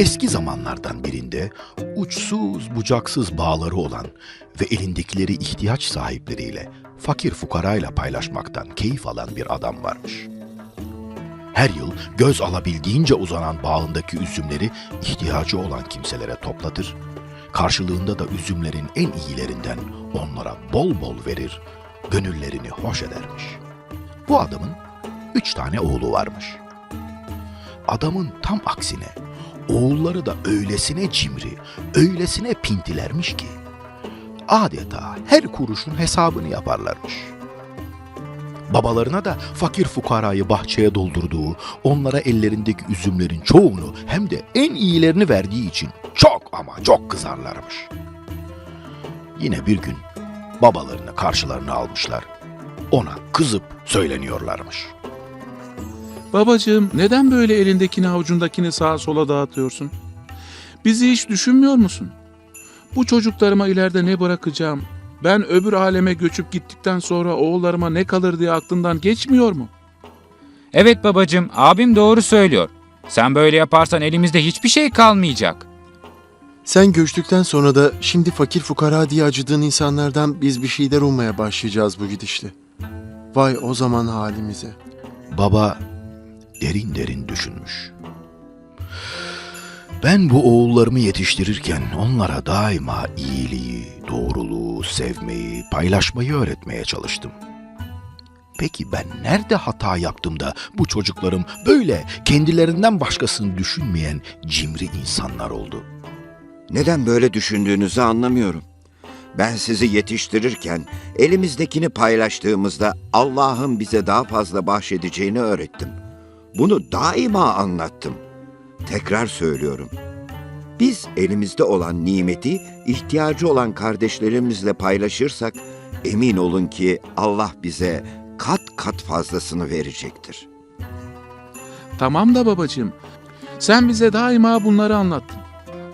Eski zamanlardan birinde uçsuz bucaksız bağları olan ve elindekileri ihtiyaç sahipleriyle fakir fukarayla paylaşmaktan keyif alan bir adam varmış. Her yıl göz alabildiğince uzanan bağındaki üzümleri ihtiyacı olan kimselere toplatır, karşılığında da üzümlerin en iyilerinden onlara bol bol verir, gönüllerini hoş edermiş. Bu adamın üç tane oğlu varmış. Adamın tam aksine oğulları da öylesine cimri, öylesine pintilermiş ki adeta her kuruşun hesabını yaparlarmış. Babalarına da fakir fukarayı bahçeye doldurduğu, onlara ellerindeki üzümlerin çoğunu hem de en iyilerini verdiği için çok ama çok kızarlarmış. Yine bir gün babalarını karşılarına almışlar. Ona kızıp söyleniyorlarmış. Babacığım neden böyle elindekini avucundakini sağa sola dağıtıyorsun? Bizi hiç düşünmüyor musun? Bu çocuklarıma ileride ne bırakacağım? Ben öbür aleme göçüp gittikten sonra oğullarıma ne kalır diye aklından geçmiyor mu? Evet babacığım, abim doğru söylüyor. Sen böyle yaparsan elimizde hiçbir şey kalmayacak. Sen göçtükten sonra da şimdi fakir fukara diye acıdığın insanlardan biz bir şeyler ummaya başlayacağız bu gidişle. Vay o zaman halimize. Baba derin derin düşünmüş. Ben bu oğullarımı yetiştirirken onlara daima iyiliği, doğruluğu, sevmeyi, paylaşmayı öğretmeye çalıştım. Peki ben nerede hata yaptım da bu çocuklarım böyle kendilerinden başkasını düşünmeyen cimri insanlar oldu? Neden böyle düşündüğünüzü anlamıyorum. Ben sizi yetiştirirken elimizdekini paylaştığımızda Allah'ın bize daha fazla bahşedeceğini öğrettim. Bunu daima anlattım. Tekrar söylüyorum. Biz elimizde olan nimeti ihtiyacı olan kardeşlerimizle paylaşırsak emin olun ki Allah bize kat kat fazlasını verecektir. Tamam da babacığım. Sen bize daima bunları anlattın.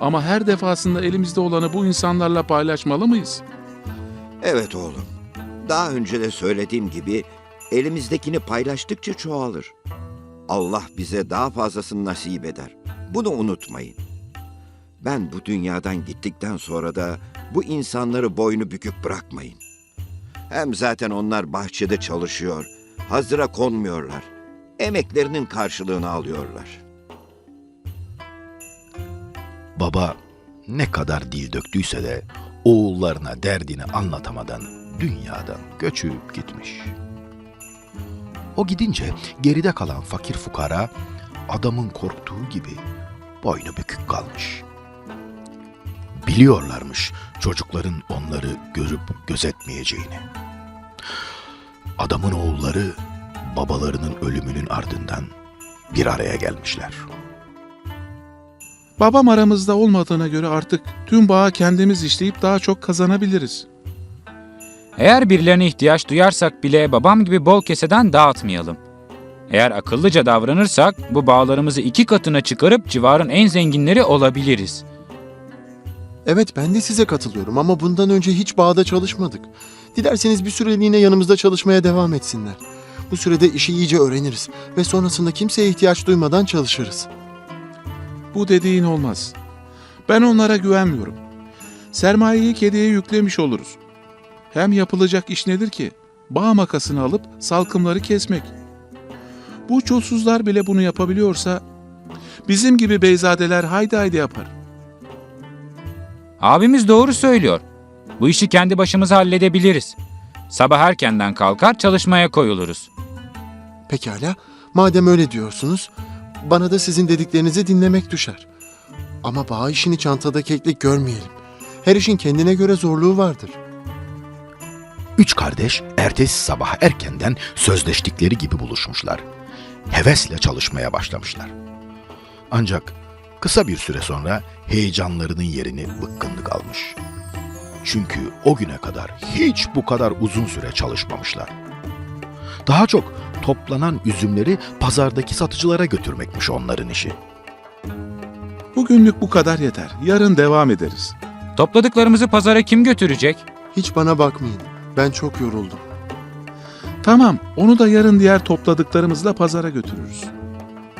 Ama her defasında elimizde olanı bu insanlarla paylaşmalı mıyız? Evet oğlum. Daha önce de söylediğim gibi elimizdekini paylaştıkça çoğalır. Allah bize daha fazlasını nasip eder. Bunu unutmayın. Ben bu dünyadan gittikten sonra da bu insanları boynu bükük bırakmayın. Hem zaten onlar bahçede çalışıyor, hazıra konmuyorlar. Emeklerinin karşılığını alıyorlar. Baba ne kadar dil döktüyse de oğullarına derdini anlatamadan dünyadan göçüp gitmiş. O gidince geride kalan fakir fukara adamın korktuğu gibi boynu bükük kalmış. Biliyorlarmış çocukların onları görüp gözetmeyeceğini. Adamın oğulları babalarının ölümünün ardından bir araya gelmişler. Babam aramızda olmadığına göre artık tüm bağı kendimiz işleyip daha çok kazanabiliriz. Eğer birilerine ihtiyaç duyarsak bile babam gibi bol keseden dağıtmayalım. Eğer akıllıca davranırsak bu bağlarımızı iki katına çıkarıp civarın en zenginleri olabiliriz. Evet ben de size katılıyorum ama bundan önce hiç bağda çalışmadık. Dilerseniz bir süreliğine yanımızda çalışmaya devam etsinler. Bu sürede işi iyice öğreniriz ve sonrasında kimseye ihtiyaç duymadan çalışırız. Bu dediğin olmaz. Ben onlara güvenmiyorum. Sermayeyi kediye yüklemiş oluruz. Hem yapılacak iş nedir ki? Bağ makasını alıp salkımları kesmek. Bu çulsuzlar bile bunu yapabiliyorsa bizim gibi beyzadeler haydi haydi yapar. Abimiz doğru söylüyor. Bu işi kendi başımıza halledebiliriz. Sabah erkenden kalkar çalışmaya koyuluruz. Pekala, madem öyle diyorsunuz, bana da sizin dediklerinizi dinlemek düşer. Ama bağ işini çantada keklik görmeyelim. Her işin kendine göre zorluğu vardır. Üç kardeş ertesi sabah erkenden sözleştikleri gibi buluşmuşlar. Hevesle çalışmaya başlamışlar. Ancak kısa bir süre sonra heyecanlarının yerini bıkkınlık almış. Çünkü o güne kadar hiç bu kadar uzun süre çalışmamışlar. Daha çok toplanan üzümleri pazardaki satıcılara götürmekmiş onların işi. Bugünlük bu kadar yeter. Yarın devam ederiz. Topladıklarımızı pazara kim götürecek? Hiç bana bakmayın. Ben çok yoruldum. Tamam, onu da yarın diğer topladıklarımızla pazara götürürüz.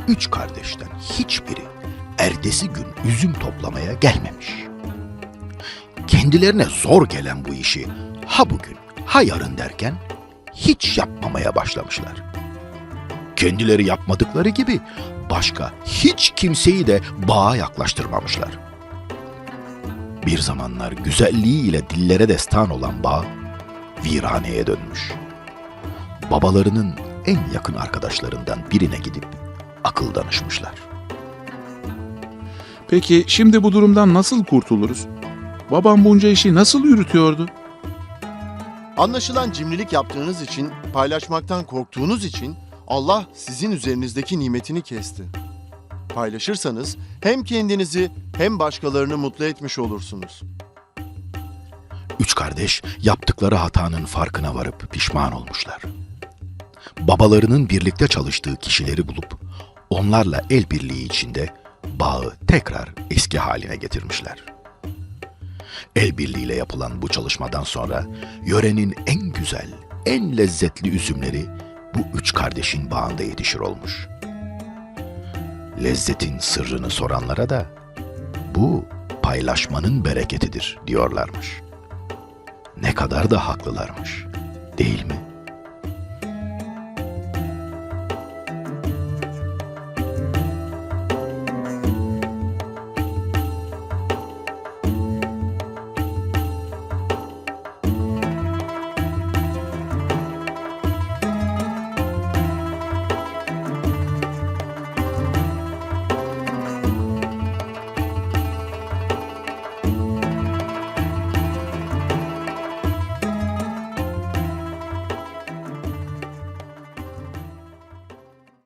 Üç kardeşten hiçbiri ertesi gün üzüm toplamaya gelmemiş. Kendilerine zor gelen bu işi ha bugün ha yarın derken hiç yapmamaya başlamışlar. Kendileri yapmadıkları gibi başka hiç kimseyi de bağa yaklaştırmamışlar. Bir zamanlar güzelliğiyle dillere destan olan bağ viraneye dönmüş. Babalarının en yakın arkadaşlarından birine gidip akıl danışmışlar. Peki şimdi bu durumdan nasıl kurtuluruz? Babam bunca işi nasıl yürütüyordu? Anlaşılan cimrilik yaptığınız için, paylaşmaktan korktuğunuz için Allah sizin üzerinizdeki nimetini kesti. Paylaşırsanız hem kendinizi hem başkalarını mutlu etmiş olursunuz. Üç kardeş yaptıkları hatanın farkına varıp pişman olmuşlar. Babalarının birlikte çalıştığı kişileri bulup onlarla el birliği içinde bağı tekrar eski haline getirmişler. El birliğiyle yapılan bu çalışmadan sonra yörenin en güzel, en lezzetli üzümleri bu üç kardeşin bağında yetişir olmuş. Lezzetin sırrını soranlara da bu paylaşmanın bereketidir diyorlarmış. Ne kadar da haklılarmış, değil mi?